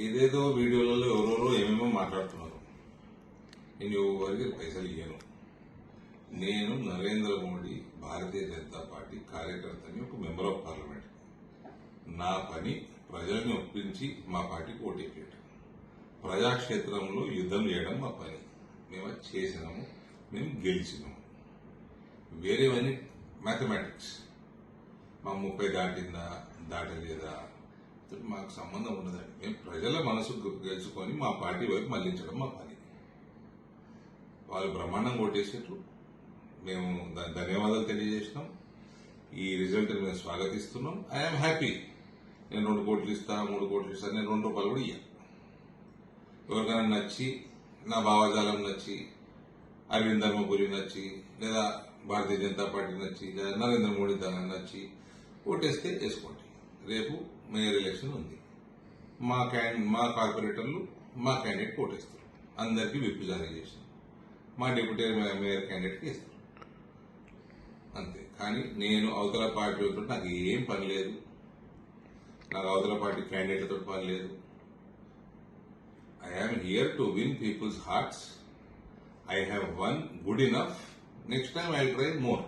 ఏదేదో వీడియోలలో ఎవరెవరో ఏమేమో మాట్లాడుతున్నారు. నేను ఎవరికి పైసలు ఇయ్యను. నేను నరేంద్ర మోడీ భారతీయ జనతా పార్టీ కార్యకర్తని ఒక మెంబర్ ఆఫ్ పార్లమెంట్. నా పని ప్రజల్ని ఒప్పించి మా పార్టీకి ఓటేయడం ప్రజాక్షేత్రంలో యుద్ధం చేయడం మా పని. మేము అది చేసినాము మేము గెలిచినాము. వేరేవన్నీ మ్యాథమెటిక్స్. మా ముప్పై దాటిందా దాటలేదా? మాకు సంబంధం ఉండదండి. మేము ప్రజల మనసు గెలుచుకొని మా పార్టీ వైపు మళ్ళించడం మా పని. వాళ్ళు బ్రహ్మాండం ఓటేసినట్లు. మేము దాని ధన్యవాదాలు తెలియజేసినాం ఈ రిజల్ట్ మేము స్వాగతిస్తున్నాం. ఐఎమ్ హ్యాపీ నేను రెండు కోట్లు ఇస్తా మూడు కోట్లు ఇస్తా నేను రెండు రూపాయలు కూడా ఇయ్యాను. ఎవరికైనా నచ్చి నా భావజాలం నచ్చి అరవింద్ ధర్మపురి నచ్చి లేదా భారతీయ జనతా పార్టీ నచ్చి లేదా నరేంద్ర మోడీ దాని నచ్చి ఓటేస్తే వేసుకోండి రేపు మేయర్ ఎలక్షన్ ఉంది. మా క్యాన్ మా కార్పొరేటర్లు మా క్యాండిడేట్ ఓటేస్తారు అందరికీ విప్పు జారీ చేసినాం. మా డిప్యూటీ మేయర్ క్యాండిడేట్కి ఇస్తారు అంతే. కానీ నేను అవతల పార్టీతో నాకు ఏం పని లేదు. నాకు అవతల పార్టీ క్యాండిడేట్లతో పని లేదు. I am here to win people's hearts I have won good enough next time I try more